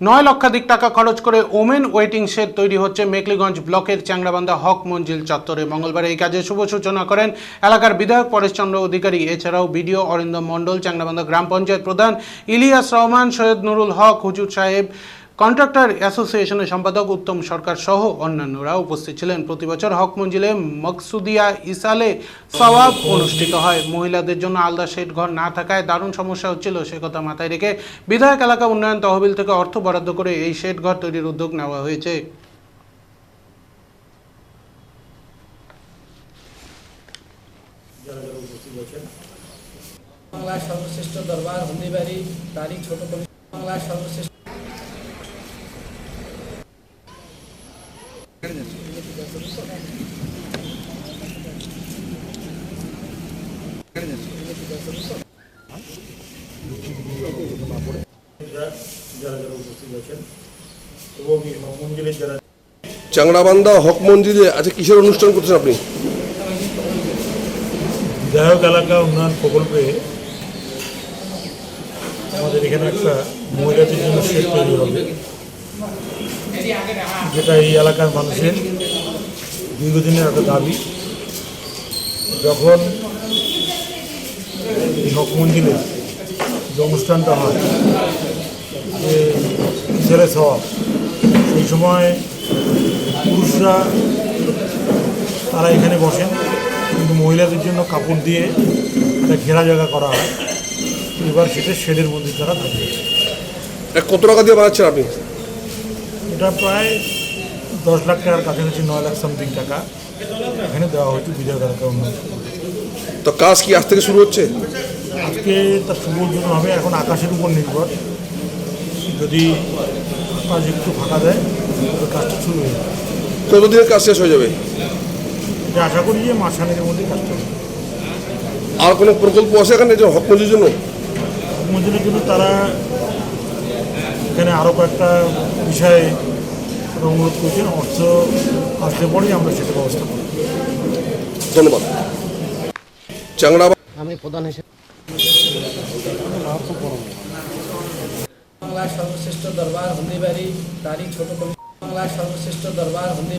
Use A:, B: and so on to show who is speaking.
A: নয় লক্ষাধিক টাকা খরচ করে ওমেন ওয়েটিং শেড তৈরি হচ্ছে মেকলিগঞ্জ ব্লকের চ্যাংরাবান্ধা হক মঞ্জিল চত্বরে। মঙ্গলবার এই কাজে শুভ সূচনা করেন এলাকার বিধায়ক পরেশচন্দ্র অধিকারী। এছাড়াও বিডিও অরিন্দম মণ্ডল চ্যাংরাবান্ধা গ্রাম পঞ্চায়েত প্রধান ইলিয়াস রহমান, সৈয়দ নুরুল হক, হুজুর সাহেব কন্ট্রাক্টর অ্যাসোসিয়েশনের সম্পাদক উত্তম সরকার সহ অন্যান্যরা উপস্থিত ছিলেন। প্রতি বছর হক মঞ্জিলে মকসুদিয়া ইসালে সওয়াব অনুষ্ঠিত হয়। মহিলাদের জন্য আলাদা শেড ঘর না থাকায় দারুণ সমস্যা হচ্ছিল, সে কথা মাথায় রেখে বিধায়ক এলাকা উন্নয়ন তহবিল থেকে অর্থ বরাদ্দ করে এই শেড ঘর তৈরির উদ্যোগ নেওয়া হয়েছে।
B: বাংলার সর্বশ্রেষ্ঠ দরবার, হন্দিবাড়ি তারই ছোট বাংলার সর্বশ্রেষ্ঠ
C: চাংড়াবান্ধা হক মন্দিরে আজকে কিসের অনুষ্ঠান করছেন আপনি?
D: বিধায়ক এলাকা উন্নয়ন প্রকল্পে আমাদের এখানে একটা মহিলাদের জন্য শেড তৈরি হবে। যেটা এই এলাকার মানুষের দীর্ঘদিনের একটা দাবি। যখন এই হক মন্দিরে যে অনুষ্ঠানটা হয়, যে ছেলে স্বভাব সেই সময় পুরুষরা তারা এখানে বসেন, কিন্তু মহিলাদের জন্য কাপড় দিয়ে একটা ঘেরা জায়গা করা হয়। এবার সেটা শেডের মধ্যে তারা
C: থাকে কত টাকা দিয়ে বানাচ্ছেন আপনি?
D: এটা প্রায় দশ লাখ টাকার কাছাকাছি নয় লাখ সামথিং টাকা এখানে দেওয়া হয়েছে বিজয় এলাকা উন্নয়ন
C: তো কাজ কি আজ থেকে শুরু হচ্ছে?
D: আজকে তার শুভ উদ্বোধন হবে এখন আকাশের উপর নির্ভর। যদি আকাশ একটু ফাঁকা দেয় কাজটা শুরু হয়ে যাবে।
C: কতদিনের কাজ শেষ হয়ে যাবে?
D: এটা আশা করি যে মাসানের মধ্যে কাজটা হবে
C: আর কোনো প্রকল্প আছে এখানে যে হক জন্য?
D: মন্দিরের জন্য তারা এখানে আরও কয়েকটা বিষয়ে তারা অনুরোধ করছেন অর্থ আসলে পরেই আমরা সেটা ব্যবস্থা করব।
C: ধন্যবাদ। চাংড়া
E: আমি প্রধান হিসেবে
B: বাংলার সর্বশ্রেষ্ঠ দরবার হন্দিবাড়ি তারই ছোট বাংলার সর্বশ্রেষ্ঠ দরবার হন্দি